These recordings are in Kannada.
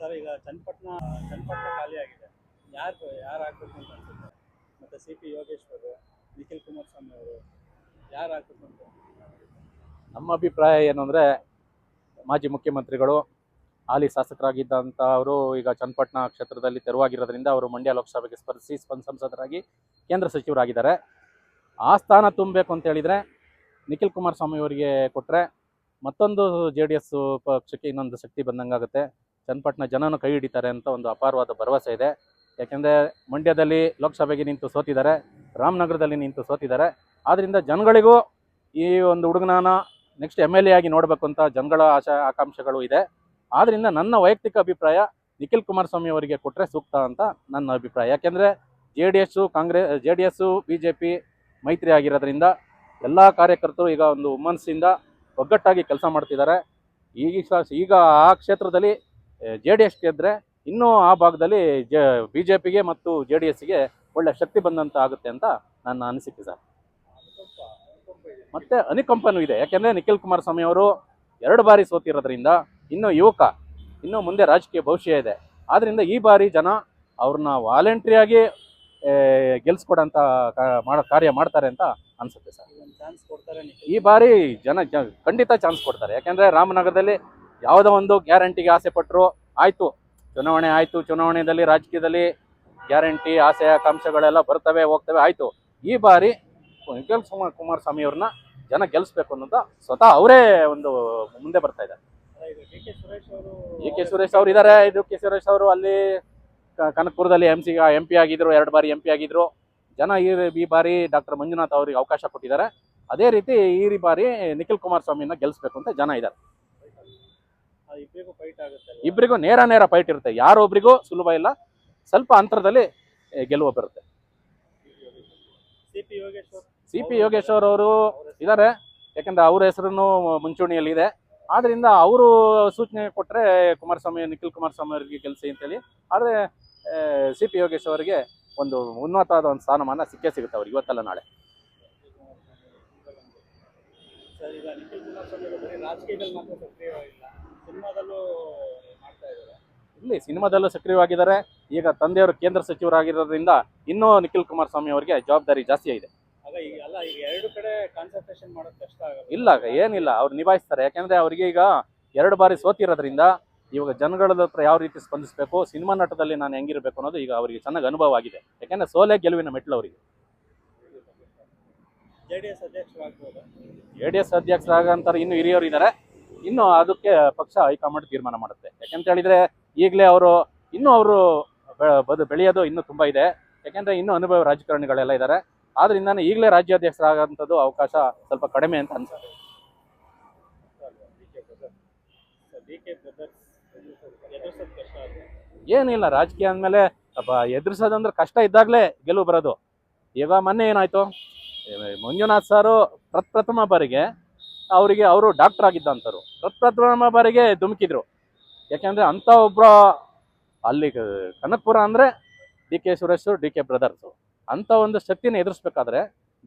ಸರ್, ಈಗ ಚನ್ನಪಟ್ಟಣ ಚನ್ನಪಟ್ಟಣ ಖಾಲಿ ಆಗಿದೆ. ಯಾರು ಯಾರು ಆಗ್ಬೇಕು ಅಂತ ಅನ್ಸುತ್ತೆ? ಮತ್ತೆ ಸಿ ಪಿ ಯೋಗೇಶ್ವರ್, ನಿಖಿಲ್ ಕುಮಾರಸ್ವಾಮಿ ಅವರು, ಯಾರು ಆಗ್ಬೇಕು ಅಂತ? ನಮ್ಮ ಅಭಿಪ್ರಾಯ ಏನು ಅಂದರೆ, ಮಾಜಿ ಮುಖ್ಯಮಂತ್ರಿಗಳು, ಹಾಲಿ ಶಾಸಕರಾಗಿದ್ದಂಥ ಅವರು ಈಗ ಚನ್ನಪಟ್ಟಣ ಕ್ಷೇತ್ರದಲ್ಲಿ ತೆರವಾಗಿರೋದ್ರಿಂದ ಅವರು ಮಂಡ್ಯ ಲೋಕಸಭೆಗೆ ಸ್ಪರ್ಧಿಸಿ ಸಂಸದರಾಗಿ ಕೇಂದ್ರ ಸಚಿವರಾಗಿದ್ದಾರೆ. ಆ ಸ್ಥಾನ ತುಂಬಬೇಕು ಅಂತ ಹೇಳಿದರೆ, ನಿಖಿಲ್ ಕುಮಾರಸ್ವಾಮಿ ಅವರಿಗೆ ಕೊಟ್ಟರೆ ಮತ್ತೊಂದು ಜೆ ಪಕ್ಷಕ್ಕೆ ಇನ್ನೊಂದು ಶಕ್ತಿ ಬಂದಂಗಾಗುತ್ತೆ. ಚನ್ನಪಟ್ಟಣ ಜನನ ಕೈ ಹಿಡಿತಾರೆ ಅಂತ ಒಂದು ಅಪಾರವಾದ ಭರವಸೆ ಇದೆ. ಯಾಕೆಂದರೆ ಮಂಡ್ಯದಲ್ಲಿ ಲೋಕಸಭೆಗೆ ನಿಂತು ಸೋತಿದ್ದಾರೆ, ರಾಮನಗರದಲ್ಲಿ ನಿಂತು ಸೋತಿದ್ದಾರೆ. ಆದ್ದರಿಂದ ಜನಗಳಿಗೂ ಈ ಒಂದು ಹುಡುಗನಾನ ನೆಕ್ಸ್ಟ್ ಎಂ ಎಲ್ ಎ ಆಗಿ ನೋಡಬೇಕು ಅಂತ ಜನಗಳ ಆಶಾ ಆಕಾಂಕ್ಷೆಗಳು ಇದೆ. ಆದ್ದರಿಂದ ನನ್ನ ವೈಯಕ್ತಿಕ ಅಭಿಪ್ರಾಯ ನಿಖಿಲ್ ಕುಮಾರಸ್ವಾಮಿ ಅವರಿಗೆ ಕೊಟ್ಟರೆ ಸೂಕ್ತ ಅಂತ ನನ್ನ ಅಭಿಪ್ರಾಯ. ಯಾಕೆಂದರೆ J D S Congress J D S B J P ಮೈತ್ರಿ ಆಗಿರೋದ್ರಿಂದ ಎಲ್ಲ ಕಾರ್ಯಕರ್ತರು ಈಗ ಒಂದು ಹುಮ್ಮನಸ್ಸಿಂದ ಒಗ್ಗಟ್ಟಾಗಿ ಕೆಲಸ ಮಾಡ್ತಿದ್ದಾರೆ. ಈಗ ಈಗ ಆ ಕ್ಷೇತ್ರದಲ್ಲಿ ಜೆ ಡಿ ಎಸ್ ಗೆದ್ದರೆ ಇನ್ನೂ ಆ ಭಾಗದಲ್ಲಿ ಜ ಬಿ ಜೆ ಪಿಗೆ ಮತ್ತು ಜೆ ಡಿ ಎಸ್ಗೆ ಒಳ್ಳೆ ಶಕ್ತಿ ಬಂದಂತ ಆಗುತ್ತೆ ಅಂತ ನನ್ನ ಅನಿಸಿಕೆ ಸರ್. ಮತ್ತೆ ಅನುಕಂಪನೂ ಇದೆ. ಯಾಕೆಂದ್ರೆ ನಿಖಿಲ್ ಕುಮಾರಸ್ವಾಮಿ ಅವರು ಎರಡು ಬಾರಿ ಸೋತಿರೋದ್ರಿಂದ ಇನ್ನು ಯುವಕ ಇನ್ನು ಮುಂದೆ ರಾಜಕೀಯ ಭವಿಷ್ಯ ಇದೆ. ಆದ್ರಿಂದ ಈ ಬಾರಿ ಜನ ಅವ್ರನ್ನ ವಾಲಂಟ್ರಿಯಾಗಿ ಗೆಲ್ಸ್ಕೊಡಂತ ಮಾಡೋ ಕಾರ್ಯ ಮಾಡ್ತಾರೆ ಅಂತ ಅನ್ಸುತ್ತೆ ಸರ್. ಒಂದು ಚಾನ್ಸ್ ಕೊಡ್ತಾರೆ ಈ ಬಾರಿ ಜನ ಖಂಡಿತ ಚಾನ್ಸ್ ಕೊಡ್ತಾರೆ. ಯಾಕೆಂದ್ರೆ ರಾಮನಗರದಲ್ಲಿ ಯಾವುದೋ ಒಂದು ಗ್ಯಾರಂಟಿಗೆ ಆಸೆ ಪಟ್ಟರು ಆಯಿತು. ಚುನಾವಣೆ ಆಯಿತು. ಚುನಾವಣೆಯಲ್ಲಿ ರಾಜಕೀಯದಲ್ಲಿ ಗ್ಯಾರಂಟಿ, ಆಸೆ, ಆಕಾಂಕ್ಷೆಗಳೆಲ್ಲ ಬರ್ತವೆ, ಹೋಗ್ತವೆ, ಆಯಿತು. ಈ ಬಾರಿ ನಿಖಿಲ್ ಕುಮಾರ್ ಕುಮಾರಸ್ವಾಮಿ ಅವ್ರನ್ನ ಜನ ಗೆಲ್ಲಿಸ್ಬೇಕು ಅನ್ನೋದು ಸ್ವತಃ ಅವರೇ ಒಂದು ಮುಂದೆ ಬರ್ತಾ ಇದ್ದಾರೆ. ಡಿ ಕೆ ಸುರೇಶ್ ಅವರು ಇದ್ದಾರೆ. ಇದು ಕೆ ಸುರೇಶ್ ಅವರು ಅಲ್ಲಿ ಕನಕಪುರದಲ್ಲಿ ಎಂ ಸಿ ಎಂ ಪಿ ಆಗಿದ್ರು, ಎರಡು ಬಾರಿ ಎಂ ಪಿ ಆಗಿದ್ರು. ಜನ ಈ ಈ ಬಾರಿ ಡಾಕ್ಟರ್ ಮಂಜುನಾಥ್ ಅವರಿಗೆ ಅವಕಾಶ ಕೊಟ್ಟಿದ್ದಾರೆ. ಅದೇ ರೀತಿ ಈ ಬಾರಿ ನಿಖಿಲ್ ಕುಮಾರಸ್ವಾಮಿನ ಗೆಲ್ಲಿಸ್ಬೇಕು ಅಂತ ಜನ ಇದ್ದಾರೆ. ಇಬ್ಬರಿಗೂ ಫೈಟ್ ಆಗುತ್ತೆ ಇಬ್ಬರಿಗೂ ನೇರ ನೇರ ಫೈಟ್ ಇರುತ್ತೆ. ಯಾರೊಬ್ರಿಗೂ ಸುಲಭ ಇಲ್ಲ. ಸ್ವಲ್ಪ ಅಂತರದಲ್ಲಿ ಗೆಲುವು ಬರುತ್ತೆ. ಸಿ ಪಿ ಯೋಗೇಶ್ವರ್ ಅವರು ಇದ್ದಾರೆ. ಯಾಕಂದ್ರೆ ಅವ್ರ ಹೆಸರನ್ನು ಮುಂಚೂಣಿಯಲ್ಲಿ ಇದೆ. ಆದ್ರಿಂದ ಅವರು ಸೂಚನೆ ಕೊಟ್ಟರೆ ಕುಮಾರಸ್ವಾಮಿ ನಿಖಿಲ್ ಕುಮಾರಸ್ವಾಮಿ ಅವರಿಗೆ ಗೆಲ್ಸಿ ಅಂತೇಳಿ. ಆದರೆ ಸಿ ಪಿ ಯೋಗೇಶ್ ಅವರಿಗೆ ಒಂದು ಉನ್ನತವಾದ ಒಂದು ಸ್ಥಾನಮಾನ ಸಿಕ್ಕೇ ಸಿಗುತ್ತೆ ಅವ್ರಿಗೆ ಇವತ್ತಲ್ಲ ನಾಳೆ. ರಾಜಕೀಯದಲ್ಲಿ ಮಾತ್ರ ಸಿನಿಮಾದಲ್ಲೂ ಮಾಡ್ತಾ ಇದ್ದಾರೆ. ಇಲ್ಲಿ ಸಿನಿಮಾದಲ್ಲೂ ಸಕ್ರಿಯವಾಗಿದ್ದಾರೆ. ಈಗ ತಂದೆಯವರು ಕೇಂದ್ರ ಸಚಿವರಾಗಿರೋದ್ರಿಂದ ಇನ್ನೂ ನಿಖಿಲ್ ಕುಮಾರಸ್ವಾಮಿ ಅವರಿಗೆ ಜವಾಬ್ದಾರಿ ಜಾಸ್ತಿ ಇದೆ ಆಗ ಈಗ ಅಲ್ಲ ಈಗ ಎರಡು ಕಡೆ ಕಾನ್ಸಂಟ್ರೇಷನ್ ಮಾಡೋದು ಕಷ್ಟ ಇಲ್ಲ ಏನಿಲ್ಲ ಅವ್ರು ನಿಭಾಯಿಸ್ತಾರೆ. ಯಾಕಂದ್ರೆ ಅವರಿಗೆ ಈಗ ಎರಡು ಬಾರಿ ಸೋತಿರೋದ್ರಿಂದ ಇವಾಗ ಜನಗಳ ಹತ್ರ ಯಾವ ರೀತಿ ಸ್ಪಂದಿಸಬೇಕು ಸಿನಿಮಾ ನಟದಲ್ಲಿ ನಾನು ಹೆಂಗಿರಬೇಕು ಅನ್ನೋದು ಈಗ ಅವರಿಗೆ ಚೆನ್ನಾಗಿ ಅನುಭವ ಆಗಿದೆ. ಯಾಕಂದ್ರೆ ಸೋಲೆ ಗೆಲುವಿನ ಮೆಟ್ಲು ಅವರಿಗೆ ಜೆಡಿಎಸ್ ಡಿ ಎಸ್ ಅಧ್ಯಕ್ಷರಾಗ್ಬೋದು. ಜೆ ಡಿ ಎಸ್ ಅಧ್ಯಕ್ಷರಾಗಂತಾರೆ ಇನ್ನು ಹಿರಿಯರು ಇದ್ದಾರೆ ಇನ್ನು ಅದಕ್ಕೆ ಪಕ್ಷ ಹೈಕಮಾಂಡ್ ತೀರ್ಮಾನ ಮಾಡುತ್ತೆ. ಯಾಕೆಂತ ಹೇಳಿದ್ರೆ ಈಗಲೇ ಅವರು ಇನ್ನೂ ಅವರು ಬದು, ಬೆಳೆಯೋದು ಇನ್ನೂ ತುಂಬ ಇದೆ. ಯಾಕೆಂದ್ರೆ ಇನ್ನೂ ಅನುಭವ ರಾಜಕಾರಣಿಗಳೆಲ್ಲ ಇದ್ದಾರೆ ಆದ್ರಿಂದ ಈಗಲೇ ರಾಜ್ಯಾಧ್ಯಕ್ಷರಾಗಂಥದ್ದು ಅವಕಾಶ ಸ್ವಲ್ಪ ಕಡಿಮೆ ಅಂತ ಅನ್ಸುತ್ತೆ. ಏನಿಲ್ಲ, ರಾಜಕೀಯ ಅಂದಮೇಲೆ ಎದುರಿಸೋದಂದ್ರೆ ಕಷ್ಟ ಇದ್ದಾಗಲೇ ಗೆಲುವು ಬರೋದು. ಇವಾಗ ಮೊನ್ನೆ ಏನಾಯ್ತು? ಮಂಜುನಾಥ್ ಸಾರು ಪ್ರಪ್ರಥಮ ಬಾರಿಗೆ ಅವರಿಗೆ ಅವರು ಡಾಕ್ಟರ್ ಆಗಿದ್ದಂಥವ್ರು ತತ್ಪ್ರಥಮ ಬಾರಿಗೆ ಧುಮುಕಿದ್ರು. ಯಾಕೆಂದ್ರೆ ಅಂಥ ಒಬ್ಬ ಅಲ್ಲಿ ಕನಕಪುರ ಅಂದರೆ D K Suresh D K brothers ಅಂಥ ಒಂದು ಶಕ್ತಿನ ಎದುರಿಸ್ಬೇಕಾದ್ರೆ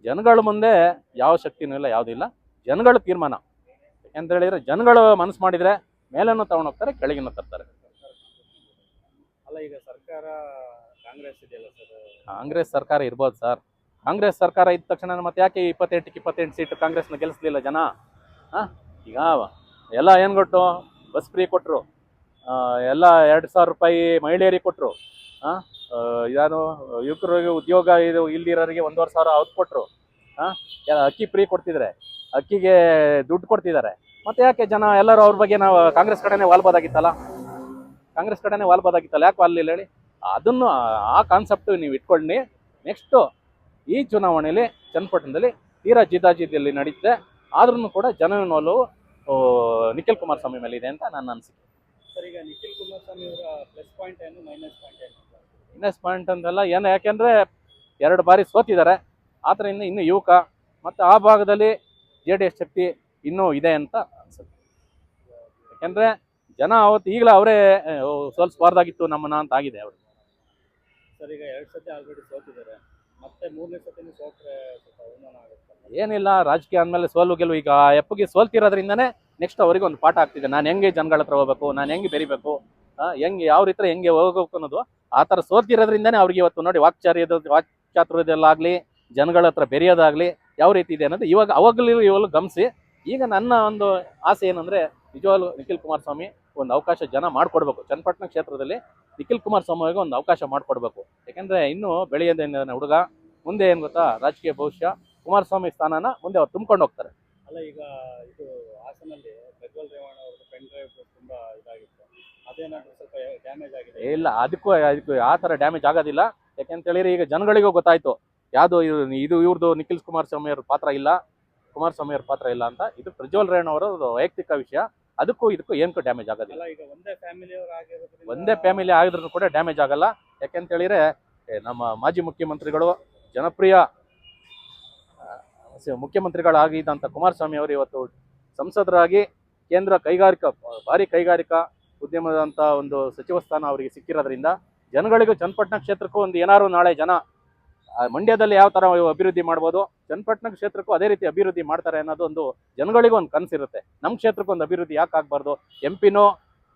ಜನಗಳ ಮುಂದೆ ಯಾವ ಶಕ್ತಿನೂ ಇಲ್ಲ ಯಾವುದೂ ಇಲ್ಲ. ಜನಗಳ ತೀರ್ಮಾನ. ಯಾಕೆಂತ ಹೇಳಿದ್ರೆ ಜನಗಳು ಮನಸ್ಸು ಮಾಡಿದರೆ ಮೇಲನ್ನು ತಗೊಂಡೋಗ್ತಾರೆ ಕೆಳಗಿನ ತರ್ತಾರೆ. ಅಲ್ಲ ಈಗ ಸರ್ಕಾರ ಕಾಂಗ್ರೆಸ್ ಇದೆಯಲ್ಲ ಸರ್? ಕಾಂಗ್ರೆಸ್ ಸರ್ಕಾರ ಇರ್ಬೋದು ಸರ್. ಕಾಂಗ್ರೆಸ್ ಸರ್ಕಾರ ಇದ್ದ ತಕ್ಷಣ ಮತ್ತೆ ಯಾಕೆ ಇಪ್ಪತ್ತೆಂಟಕ್ಕೆ ಇಪ್ಪತ್ತೆಂಟು ಸೀಟ್ ಕಾಂಗ್ರೆಸ್ನ ಗೆಲ್ಲಿಸಲಿಲ್ಲ ಜನ? ಹಾಂ? ಈಗ ಎಲ್ಲ ಏನು ಕೊಟ್ಟು ಬಸ್ ಫ್ರೀ ಕೊಟ್ಟರು ಎಲ್ಲ ಎರಡು ಸಾವಿರ ರೂಪಾಯಿ ಮಹಿಳೆಯರಿಗೆ ಕೊಟ್ಟರು ಹಾಂ ಯಾರು ಯುವಕರಿಗೆ ಉದ್ಯೋಗ ಇದು ಇಲ್ಲಿರೋರಿಗೆ ಒಂದೂವರೆ ಸಾವಿರ ಅವ್ರು ಕೊಟ್ಟರು ಹಾಂ ಅಕ್ಕಿ ಫ್ರೀ ಕೊಡ್ತಿದ್ದಾರೆ ಅಕ್ಕಿಗೆ ದುಡ್ಡು ಕೊಡ್ತಿದ್ದಾರೆ ಮತ್ತೆ ಯಾಕೆ ಜನ ಎಲ್ಲರೂ ಅವ್ರ ಬಗ್ಗೆ ನಾವು ಕಾಂಗ್ರೆಸ್ ಕಡೆನೇ ವಾಲ್ಬೋದಾಗಿತ್ತಲ್ಲ? ಕಾಂಗ್ರೆಸ್ ಕಡೆನೇ ವಾಲ್ಬೋದಾಗಿತ್ತಲ್ಲ? ಯಾಕೆ ಅಲ್ಲಿ ಹೇಳಿ? ಅದನ್ನು ಆ ಕಾನ್ಸೆಪ್ಟ್ ನೀವು ಇಟ್ಕೊಳ್ಳಿ. ನೆಕ್ಸ್ಟು ಈ ಚುನಾವಣೆಯಲ್ಲಿ ಚನ್ನಪಟ್ಟಣದಲ್ಲಿ ತೀರಾ ಜಿದ್ದಾಜಿದ್ದಲ್ಲಿ ನಡೀತಿದೆ ಆದ್ರೂ ಕೂಡ ಜನನ ಒಲವು ನಿಖಿಲ್ ಕುಮಾರಸ್ವಾಮಿ ಮೇಲೆ ಇದೆ ಅಂತ ನನ್ನ ಅನಿಸಿಕೆ. ಸರ್ ಈಗ ನಿಖಿಲ್ ಕುಮಾರಸ್ವಾಮಿ ಅವರ ಪ್ಲಸ್ ಪಾಯಿಂಟ್ ಏನು ಮೈನಸ್ ಪಾಯಿಂಟ್ ಏನು? ಪಾಯಿಂಟ್ ಅಂತೆಲ್ಲ ಏನು ಯಾಕೆಂದರೆ ಎರಡು ಬಾರಿ ಸೋತಿದ್ದಾರೆ. ಆದ್ದರಿಂದ ಇನ್ನು ಯುವಕ ಮತ್ತು ಆ ಭಾಗದಲ್ಲಿ ಜೆ ಡಿ ಎಸ್ ಶಕ್ತಿ ಇನ್ನೂ ಇದೆ ಅಂತ ಅನ್ಸುತ್ತೆ. ಯಾಕೆಂದರೆ ಜನ ಅವತ್ತು ಈಗಲೇ ಅವರೇ ಸೋಲಿಸಬಾರ್ದಾಗಿತ್ತು ನಮ್ಮನ್ನ ಅಂತ ಆಗಿದೆ ಅವರು. ಸರ್ ಈಗ ಎರಡು ಸತಿ ಆಲ್ರೆಡಿ ಸೋತಿದ್ದಾರೆ. ಮತ್ತೆ ಮೂರನೇ ಏನಿಲ್ಲ, ರಾಜಕೀಯ ಅಂದಮೇಲೆ ಸೋಲು ಗೆಲುವು ಈಗ ಎಪ್ಪಿಗೆ ಸೋಲ್ತಿರೋದ್ರಿಂದನೇ ನೆಕ್ಸ್ಟ್ ಅವರಿಗೆ ಒಂದು ಪಾಠ ಆಗ್ತಿದೆ. ನಾನು ಹೆಂಗೆ ಜನಗಳ ಹತ್ರ ಹೋಗ್ಬೇಕು? ನಾನು ಹೆಂಗೆ ಬೆರಿಬೇಕು? ಹೆಂಗೆ, ಯಾವ ರೀತಿ ಹೆಂಗೆ ಹೋಗ್ಬೇಕು ಅನ್ನೋದು ಆ ಥರ ಸೋಲ್ತಿರೋದ್ರಿಂದನೇ ಅವ್ರಿಗೆ ಇವತ್ತು ನೋಡಿ ವಾಕ್ಚಾರ್ಯದ ವಾಕ್ಚಾತುರ್ಯದಲ್ಲಾಗಲಿ ಜನಗಳ ಹತ್ರ ಬೆರೆಯೋದಾಗಲಿ ಯಾವ ರೀತಿ ಇದೆ ಅನ್ನೋದು ಇವಾಗ, ಅವಾಗಲೂ ಇವಾಗಲೂ ಗಮನಿಸಿ. ಈಗ ನನ್ನ ಒಂದು ಆಸೆ ಏನಂದರೆ, ನಿಜವಾಗ್ಲೂ ನಿಖಿಲ್ ಕುಮಾರಸ್ವಾಮಿ ಒಂದು ಅವಕಾಶ ಜನ ಮಾಡಿಕೊಡ್ಬೇಕು. ಚನ್ನಪಟ್ಟಣ ಕ್ಷೇತ್ರದಲ್ಲಿ ನಿಖಿಲ್ ಕುಮಾರ್ ಸ್ವಾಮಿಗೆ ಒಂದು ಅವಕಾಶ ಮಾಡಿಕೊಡ್ಬೇಕು. ಯಾಕಂದ್ರೆ ಇನ್ನು ಬೆಳೆಯೋದೇನ ಹುಡುಗ ಮುಂದೆ ಏನು ಗೊತ್ತಾ? ರಾಜಕೀಯ ಭವಿಷ್ಯ ಕುಮಾರಸ್ವಾಮಿ ಸ್ಥಾನನ ಮುಂದೆ ಅವ್ರು ತುಂಬ್ಕೊಂಡು ಹೋಗ್ತಾರೆ. ಅಲ್ಲ ಈಗ ಇದು ಹಾಸನಲ್ಲಿ ಪ್ರಜ್ವಲ್ ರೇವಣ್ಣ ಅವ್ರದ್ದು ಪೆನ್ ಡ್ರೈವ್ ತುಂಬ ಇದಾಗಿತ್ತು. ಅದೇನಾದರೂ ಸ್ವಲ್ಪ ಡ್ಯಾಮೇಜ್ ಆಗಿದೆ? ಇಲ್ಲ ಅದಕ್ಕೂ ಅದಕ್ಕೂ ಆ ಥರ ಡ್ಯಾಮೇಜ್ ಆಗೋದಿಲ್ಲ. ಯಾಕೆಂತ ಹೇಳಿದ್ರೆ ಈಗ ಜನಗಳಿಗೂ ಗೊತ್ತಾಯ್ತು. ಯಾವುದು ಇದು ಇದು ಇವ್ರದ್ದು ನಿಖಿಲ್ ಕುಮಾರಸ್ವಾಮಿ ಅವ್ರ ಪಾತ್ರ ಇಲ್ಲ ಕುಮಾರಸ್ವಾಮಿ ಅವ್ರ ಪಾತ್ರ ಇಲ್ಲ ಅಂತ. ಇದು ಪ್ರಜ್ವಲ್ ರೇವಣ್ಣ ಅವರ ವೈಯಕ್ತಿಕ ವಿಷಯ. ಅದಕ್ಕೂ ಇದಕ್ಕೂ ಏನಕ್ಕೂ ಡ್ಯಾಮೇಜ್ ಆಗೋದಿಲ್ಲ. ಒಂದೇ ಫ್ಯಾಮಿಲಿ ಅವ್ರು ಆಗಿರೋದ್ರಿಂದ ಒಂದೇ ಫ್ಯಾಮಿಲಿ ಆಗಿದ್ರು ಕೂಡ ಡ್ಯಾಮೇಜ್ ಆಗಲ್ಲ. ಯಾಕೆಂತ ಹೇಳಿದ್ರೆ ನಮ್ಮ ಮಾಜಿ ಮುಖ್ಯಮಂತ್ರಿಗಳು ಜನಪ್ರಿಯ ಮುಖ್ಯಮಂತ್ರಿಗಳಾಗಿದ್ದಂಥ ಕುಮಾರಸ್ವಾಮಿ ಅವರು ಇವತ್ತು ಸಂಸದರಾಗಿ ಕೇಂದ್ರ ಕೈಗಾರಿಕಾ ಭಾರಿ ಕೈಗಾರಿಕಾ ಉದ್ಯಮದಂಥ ಒಂದು ಸಚಿವ ಸ್ಥಾನ ಅವರಿಗೆ ಸಿಕ್ಕಿರೋದ್ರಿಂದ ಜನಗಳಿಗೂ ಚನ್ನಪಟ್ಟಣ ಕ್ಷೇತ್ರಕ್ಕೂ ಒಂದು ಏನಾದ್ರು ನಾಳೆ ಜನ ಮಂಡ್ಯದಲ್ಲಿ ಯಾವ ತರ ಅಭಿವೃದ್ಧಿ ಮಾಡ್ಬೋದು? ಚನ್ನಪಟ್ಟಣ ಕ್ಷೇತ್ರಕ್ಕೂ ಅದೇ ರೀತಿ ಅಭಿವೃದ್ಧಿ ಮಾಡ್ತಾರೆ ಅನ್ನೋದು ಒಂದು ಜನಗಳಿಗೂ ಒಂದು ಕನಸಿರುತ್ತೆ. ನಮ್ಮ ಕ್ಷೇತ್ರಕ್ಕೂ ಒಂದು ಅಭಿವೃದ್ಧಿ ಯಾಕೆ ಆಗ್ಬಾರ್ದು? ಎಂ ಪಿನೋ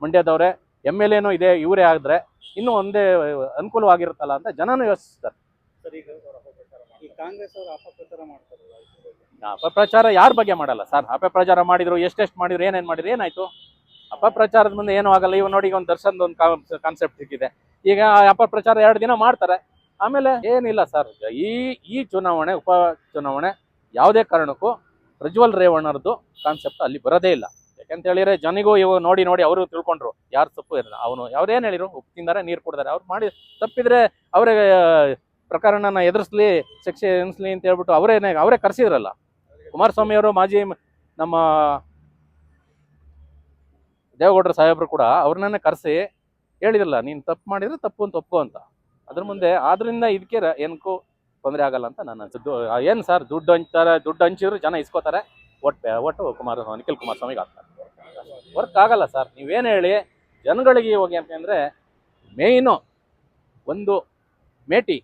ಮಂಡ್ಯದವ್ರೆ ಎಂ ಎಲ್ ಎನೋ ಇದೆ ಇವರೇ ಆದ್ರೆ ಇನ್ನೂ ಒಂದೇ ಅನುಕೂಲವಾಗಿರುತ್ತಲ್ಲ ಅಂತ ಜನನೂ ಯೋಚಿಸ್ತಾರೆ. ಕಾಂಗ್ರೆಸ್ ಅವರು ಅಪಪ್ರಚಾರ ಮಾಡ್ತಾರಲ್ಲ. ಅಪಪ್ರಚಾರ ಯಾರ ಬಗ್ಗೆ ಮಾಡಲ್ಲ ಸರ್? ಅಪಪ್ರಚಾರ ಮಾಡಿದ್ರು ಎಷ್ಟೆಷ್ಟು ಮಾಡಿದ್ರು ಏನೇನು ಮಾಡಿದ್ರು ಏನಾಯ್ತು? ಅಪಪ್ರಚಾರದ ಮುಂದೆ ಏನೂ ಆಗಲ್ಲ. ಇವ್ ನೋಡಿ ಒಂದು ದರ್ಶನದ ಒಂದು ಕಾನ್ಸೆಪ್ಟ್ ಸಿಕ್ಕಿದೆ. ಈಗ ಆ ಅಪಪ್ರಚಾರ ಎರಡು ದಿನ ಮಾಡ್ತಾರೆ. ಆಮೇಲೆ ಏನಿಲ್ಲ ಸರ್, ಈ ಈ ಚುನಾವಣೆ, ಉಪ ಚುನಾವಣೆ ಯಾವುದೇ ಕಾರಣಕ್ಕೂ ಪ್ರಜ್ವಲ್ ರೇವಣ್ಣರದ್ದು ಕಾನ್ಸೆಪ್ಟ್ ಅಲ್ಲಿ ಬರೋದೇ ಇಲ್ಲ. ಯಾಕಂತ ಹೇಳಿದ್ರೆ ಜನಿಗೂ ಇವಾಗ ನೋಡಿ ನೋಡಿ ಅವರು ತಿಳ್ಕೊಂಡ್ರು, ಯಾರು ತಪ್ಪು ಇರಲ್ಲ ಅವನು ಅವ್ರೇನು ಹೇಳಿರು ಉಪ್ಪು ತಿಂದಾರೆ, ನೀರು ಕೊಡ್ತಾರೆ ಅವ್ರು ಮಾಡಿ ತಪ್ಪಿದ್ರೆ ಅವರೇ ಪ್ರಕರಣನ ಎದುರಿಸ್ಲಿ, ಶಿಕ್ಷೆ ಎನಿಸ್ಲಿ ಅಂತ ಹೇಳ್ಬಿಟ್ಟು ಅವರೇನೆ ಅವರೇ ಕರೆಸಿದ್ರಲ್ಲ. ಕುಮಾರಸ್ವಾಮಿ ಅವರು ಮಾಜಿ ನಮ್ಮ ದೇವೇಗೌಡರ ಸಾಹೇಬರು ಕೂಡ ಅವ್ರನ್ನೇ ಕರೆಸಿ ಹೇಳಿದ್ರಲ್ಲ, ನೀನು ತಪ್ಪು ಮಾಡಿದ್ರೆ ತಪ್ಪು ಅಂತ ಒಪ್ಕೋ ಅಂತ. ಅದ್ರ ಮುಂದೆ ಆದ್ರಿಂದ ಇದಕ್ಕೆ ಏನಕ್ಕೂ ತೊಂದರೆ ಆಗಲ್ಲ ಅಂತ ನಾನು ದುಡ್ಡು ಏನು ಸರ್, ದುಡ್ಡು ಹಂಚ್ತಾರೆ, ದುಡ್ಡು ಹಂಚಿದ್ರು ಜನ ಇಸ್ಕೋತಾರೆ ಒಟ್ಟು ಒಟ್ಟು ಕುಮಾರ, ನಿಖಿಲ್ ಕುಮಾರಸ್ವಾಮಿಗೆ ಆಗ್ತಾರೆ ವರ್ಕ್ ಆಗಲ್ಲ ಸರ್. ನೀವೇನು ಹೇಳಿ, ಜನಗಳಿಗೆ ಹೋಗಿ ಅಂತಂದರೆ ಮೇಯ್ನು ಒಂದು ಮೇಟಿ.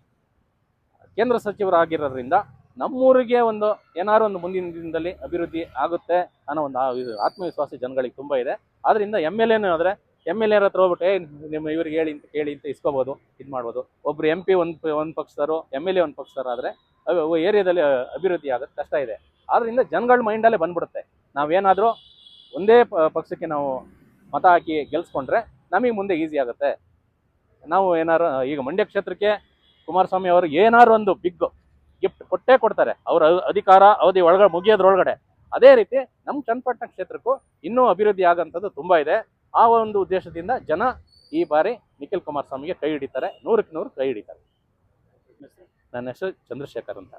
ಕೇಂದ್ರ ಸಚಿವರಾಗಿರೋದ್ರಿಂದ ನಮ್ಮೂರಿಗೆ ಒಂದು ಏನಾದ್ರು ಒಂದು ಮುಂದಿನ ದಿನದಲ್ಲಿ ಅಭಿವೃದ್ಧಿ ಆಗುತ್ತೆ ಅನ್ನೋ ಒಂದು ಆತ್ಮವಿಶ್ವಾಸ ಜನಗಳಿಗೆ ತುಂಬ ಇದೆ. ಆದ್ದರಿಂದ ಎಂ ಎಲ್ ಎನೂ ಆದರೆ ಎಂ ಎಲ್ ಎರ ಹತ್ರ ಹೋಗ್ಬಿಟ್ಟು ನಿಮ್ಮ ಇವ್ರಿಗೆ ಹೇಳಿ ಅಂತ ಕೇಳಿ ಅಂತ ಇಸ್ಕೋಬೋದು, ಇದು ಮಾಡ್ಬೋದು. ಒಬ್ರು ಎಂ ಪಿ ಒಂದು ಒಂದು ಪಕ್ಷದವರು ಎಂ ಎಲ್ ಎ ಒಂದು ಪಕ್ಷದವರು ಆದರೆ ಏರಿಯಾದಲ್ಲಿ ಅಭಿವೃದ್ಧಿ ಆಗೋದು ಕಷ್ಟ ಇದೆ. ಆದ್ದರಿಂದ ಜನಗಳ ಮೈಂಡಲ್ಲೇ ಬಂದ್ಬಿಡುತ್ತೆ. ನಾವೇನಾದರೂ ಒಂದೇ ಪಕ್ಷಕ್ಕೆ ನಾವು ಮತ ಹಾಕಿ ಗೆಲ್ಸ್ಕೊಂಡ್ರೆ ನಮಗೆ ಮುಂದೆ ಈಸಿ ಆಗುತ್ತೆ. ನಾವು ಏನಾರು, ಈಗ ಮಂಡ್ಯ ಕ್ಷೇತ್ರಕ್ಕೆ ಕುಮಾರಸ್ವಾಮಿ ಅವರು ಏನಾರು ಒಂದು ಬಿಗ್ ಗಿಫ್ಟ್ ಕೊಟ್ಟೇ ಕೊಡ್ತಾರೆ. ಅವ್ರ ಅಧಿಕಾರ, ಅವಧಿ ಒಳಗಡೆ ಮುಗಿಯೋದ್ರೊಳಗಡೆ. ಅದೇ ರೀತಿ ನಮ್ಮ ಚನ್ನಪಟ್ಟಣ ಕ್ಷೇತ್ರಕ್ಕೂ ಇನ್ನೂ ಅಭಿವೃದ್ಧಿ ಆಗೋಂಥದ್ದು ತುಂಬ ಇದೆ. ಆ ಒಂದು ಉದ್ದೇಶದಿಂದ ಜನ ಈ ಬಾರಿ ನಿಖಿಲ್ ಕುಮಾರಸ್ವಾಮಿಗೆ ಕೈ ಹಿಡಿತಾರೆ. ನೂರಕ್ಕೆ ನೂರು ಕೈ ಹಿಡಿತಾರೆ. ನನ್ನ ಹೆಸರು ಚಂದ್ರಶೇಖರ್ ಅಂತ.